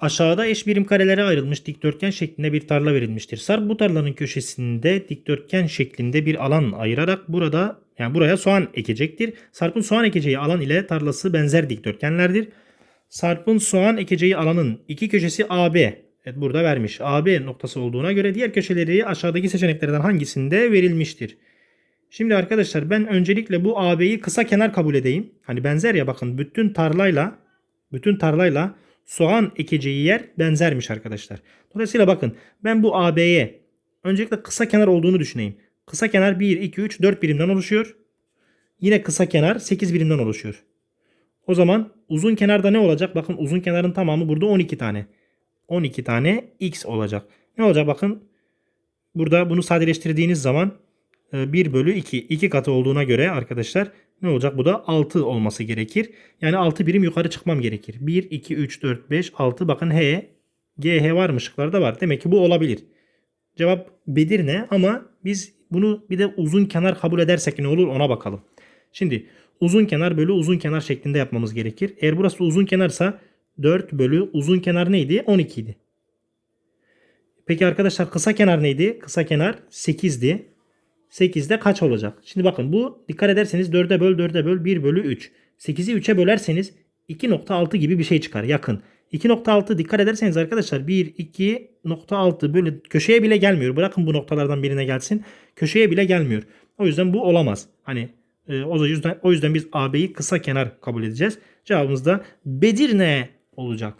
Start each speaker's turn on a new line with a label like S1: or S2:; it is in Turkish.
S1: Aşağıda eş birim karelere ayrılmış dikdörtgen şeklinde bir tarla verilmiştir. Sarp bu tarlanın köşesinde dikdörtgen şeklinde bir alan ayırarak burada yani buraya soğan ekecektir. Sarp'ın soğan ekeceği alan ile tarlası benzer dikdörtgenlerdir. Sarp'ın soğan ekeceği alanın iki köşesi AB. Evet burada vermiş. AB noktası olduğuna göre diğer köşeleri aşağıdaki seçeneklerden hangisinde verilmiştir? Şimdi arkadaşlar ben öncelikle bu AB'yi kısa kenar kabul edeyim. Hani benzer ya bakın bütün tarlayla bütün tarlayla soğan ekeceği yer benzermiş arkadaşlar. Dolayısıyla bakın ben bu AB'ye öncelikle kısa kenar olduğunu düşüneyim. Kısa kenar 1, 2, 3, 4 birimden oluşuyor. Yine kısa kenar 8 birimden oluşuyor. O zaman uzun kenarda ne olacak? Bakın uzun kenarın tamamı burada 12 tane. 12 tane x olacak. Ne olacak bakın. Burada bunu sadeleştirdiğiniz zaman e, 1 bölü 2. 2 katı olduğuna göre arkadaşlar ne olacak? Bu da 6 olması gerekir. Yani 6 birim yukarı çıkmam gerekir. 1, 2, 3, 4, 5, 6. Bakın H, G, H var mı? Şıklarda var. Demek ki bu olabilir. Cevap Bedir ne? Ama biz bunu bir de uzun kenar kabul edersek ne olur ona bakalım. Şimdi uzun kenar bölü uzun kenar şeklinde yapmamız gerekir. Eğer burası uzun kenarsa 4 bölü uzun kenar neydi? 12 idi. Peki arkadaşlar kısa kenar neydi? Kısa kenar 8'di. 8'de kaç olacak? Şimdi bakın bu dikkat ederseniz 4'e böl 4'e böl 1 bölü 3. 8'i 3'e bölerseniz 2.6 gibi bir şey çıkar yakın. 2.6 dikkat ederseniz arkadaşlar 1, 2.6 böyle köşeye bile gelmiyor. Bırakın bu noktalardan birine gelsin. Köşeye bile gelmiyor. O yüzden bu olamaz. Hani e, o yüzden o yüzden biz AB'yi kısa kenar kabul edeceğiz. Cevabımız da Bedirne olacak.